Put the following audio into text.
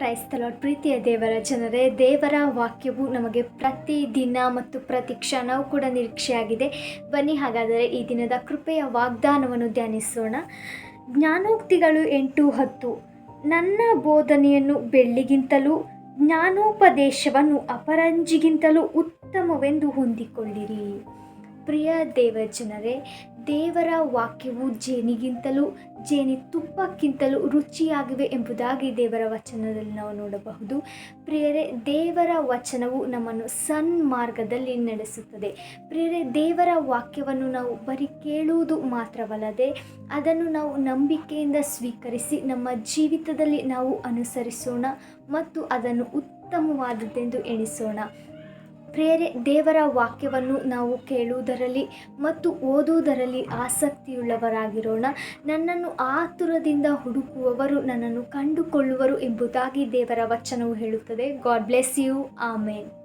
ಕ್ರೈಸ್ತಲಾಡ್ ಪ್ರೀತಿಯ ದೇವರ ಜನರೇ, ದೇವರ ವಾಕ್ಯವು ನಮಗೆ ಪ್ರತಿ ದಿನ ಮತ್ತು ಪ್ರತಿ ಕ್ಷಣವೂ ಕೂಡ ನಿರೀಕ್ಷೆಯಾಗಿದೆ. ಬನ್ನಿ ಹಾಗಾದರೆ ಈ ದಿನದ ಕೃಪೆಯ ವಾಗ್ದಾನವನ್ನು ಧ್ಯಾನಿಸೋಣ. ಜ್ಞಾನೋಕ್ತಿಗಳು ಎಂಟು ಹತ್ತು. ನನ್ನ ಬೋಧನೆಯನ್ನು ಬೆಳ್ಳಿಗಿಂತಲೂ, ಜ್ಞಾನೋಪದೇಶವನ್ನು ಅಪರಂಜಿಗಿಂತಲೂ ಉತ್ತಮವೆಂದು ಹೊಂದಿಕೊಳ್ಳಿರಿ ಪ್ರಿಯ ದೇವಜನರೇ ದೇವರ ವಾಕ್ಯವು ಜೇನಿಗಿಂತಲೂ, ಜೇನಿ ತುಪ್ಪಕ್ಕಿಂತಲೂ ರುಚಿಯಾಗಿವೆ ಎಂಬುದಾಗಿ ದೇವರ ವಚನದಲ್ಲಿ ನಾವು ನೋಡಬಹುದು. ಪ್ರಿಯರೇ, ದೇವರ ವಚನವು ನಮ್ಮನ್ನು ಸನ್ಮಾರ್ಗದಲ್ಲಿ ನಡೆಸುತ್ತದೆ. ಪ್ರಿಯರೇ, ದೇವರ ವಾಕ್ಯವನ್ನು ನಾವು ಬರೀ ಕೇಳುವುದು ಮಾತ್ರವಲ್ಲದೆ, ಅದನ್ನು ನಾವು ನಂಬಿಕೆಯಿಂದ ಸ್ವೀಕರಿಸಿ ನಮ್ಮ ಜೀವಿತದಲ್ಲಿ ನಾವು ಅನುಸರಿಸೋಣ ಮತ್ತು ಅದನ್ನು ಉತ್ತಮವಾದದ್ದೆಂದು ಎಣಿಸೋಣ. ಪ್ರೇರೆ, ದೇವರ ವಾಕ್ಯವನ್ನು ನಾವು ಕೇಳುವುದರಲ್ಲಿ ಮತ್ತು ಓದುವುದರಲ್ಲಿ ಆಸಕ್ತಿಯುಳ್ಳವರಾಗಿರೋಣ. ನನ್ನನ್ನು ಆತುರದಿಂದ ಹುಡುಕುವವರು, ನನ್ನನ್ನು ಕಂಡುಕೊಳ್ಳುವರು ಎಂಬುದಾಗಿ ದೇವರ ವಚನವು ಹೇಳುತ್ತದೆ. God bless you. ಆಮೇನ್.